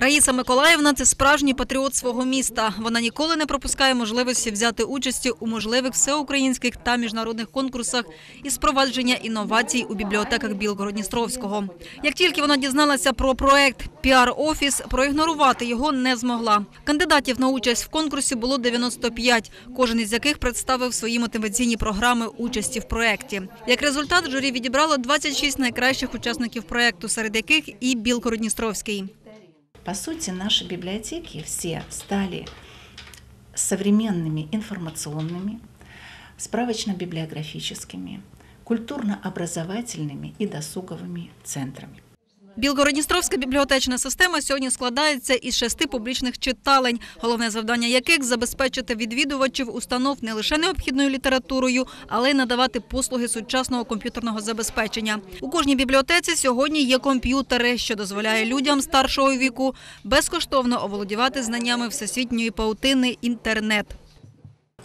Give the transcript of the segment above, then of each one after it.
Раїса Миколаївна це справжній патріот свого міста. Вона ніколи не пропускає можливості взяти участі у можливих всеукраїнських та міжнародних конкурсах із впровадження інновацій у бібліотеках Білгородністровського. Як тільки вона дізналася про проект «Піар-офіс», проігнорувати його не змогла. Кандидатів на участь в конкурсі було 95, кожен із яких представив свої мотиваційні програми участі в проекті. Як результат, журі відібрало 26 найкращих учасників проекту, серед яких і Білгородністровський. По сути, наши библиотеки все стали современными информационными, справочно-библиографическими, культурно-образовательными и досуговыми центрами. Білгородністровська бібліотечна система сьогодні складається із шести публічних читалень, головне завдання яких забезпечити відвідувачів установ не лише необхідною літературою, але й надавати послуги сучасного комп'ютерного забезпечення. У кожній бібліотеці сьогодні є комп'ютери, що дозволяє людям старшого віку безкоштовно оволодівати знаннями всесвітньої паутини інтернет.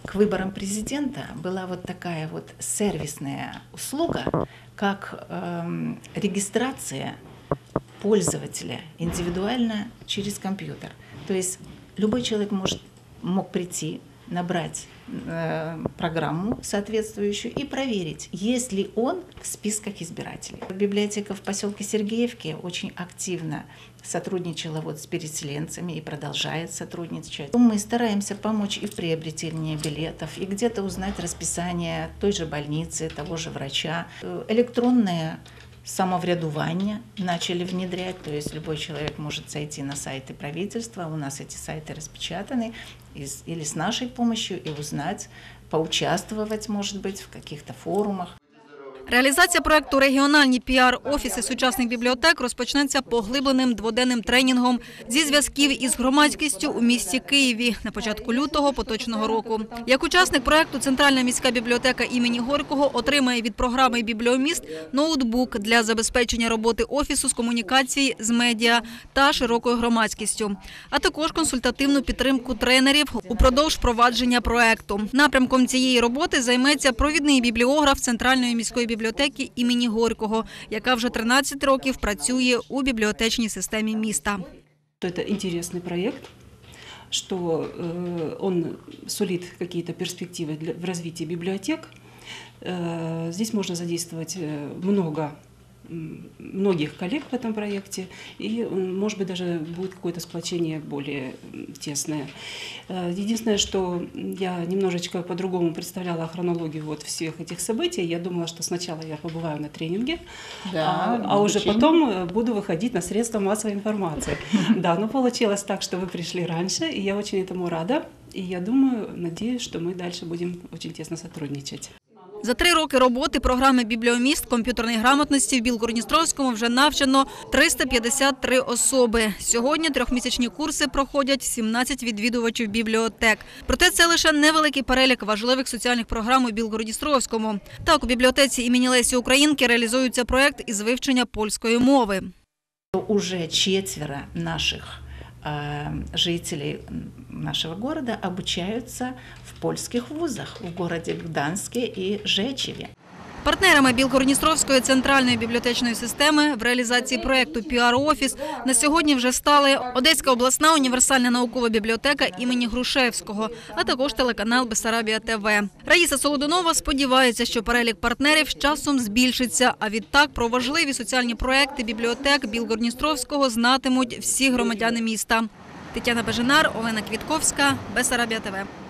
К выборам президента была вот такая вот сервисная услуга, как эм, регистрация пользователя индивидуально через компьютер. То есть любой человек может, мог прийти, набрать э, программу соответствующую и проверить, есть ли он в списках избирателей. Библиотека в поселке Сергеевке очень активно сотрудничала вот с переселенцами и продолжает сотрудничать. Мы стараемся помочь и в приобретении билетов, и где-то узнать расписание той же больницы, того же врача. Э, Электронное самоврядування начали внедрять, то есть любой человек может зайти на сайты правительства, у нас эти сайты распечатаны, или с нашей помощью, и узнать, поучаствовать, может быть, в каких-то форумах. Реалізація проекту Регіональні піар-офіси сучасних бібліотек розпочнеться поглибленим дводенним тренінгом зі зв'язків із громадськістю у місті Києві на початку лютого поточного року. Як учасник проекту Центральна міська бібліотека імені Горького отримає від програми Бібліоміст ноутбук для забезпечення роботи офісу з комунікації з медіа та широкою громадськістю, а також консультативну підтримку тренерів упродовж провадження проекту. Напрямком цієї роботи займеться провідний бібліограф Центральної міської бібліотеки імені Горького, яка вже 13 років працює у бібліотечній системі міста. что это интересный проект, что э, он сулит какие-то перспективы для, в развитии библиотек. Э, здесь можно задействовать э, много м, многих коллег в этом проекте, и, может быть, даже будет какое-то сплочение более тесное. Э, Единственное, что я немножечко по-другому представляла хронологию вот всех этих событий. Я думала, что сначала я побываю на тренинге, а, а уже потом э, буду выходить на средства массовой информации. Да, но получилось так, что вы пришли раньше, и я очень этому рада. И я думаю, надеюсь, что мы дальше будем очень тесно сотрудничать. За три роки роботи програми Бібліоміст комп'ютерної грамотності в Білгородністровському вже навчено 353 особи. Сьогодні трьохмісячні курси проходять 17 відвідувачів бібліотек. Проте це лише невеликий перелік важливих соціальних програм у Білгородністровському. Так, у бібліотеці імені Лесі Українки реалізується проект із вивчення польської мови. Уже четверо наших жителей нашего города обучаются в польских вузах в городе Гданске и Жечеве. Партнерами Білгородністровської центральної бібліотечної системи в реалізації проекту «Піар-офіс» на сьогодні вже стали Одеська обласна універсальна наукова бібліотека імені Грушевського, а також телеканал Бесарабія ТВ. Раїса Солодунова сподівається, що перелік партнерів з часом збільшиться. А відтак про важливі соціальні проекти бібліотек Білгородністровського знатимуть всі громадяни міста. Тетяна Бежинар, Олена Квітковська, Бесарабія ТВ.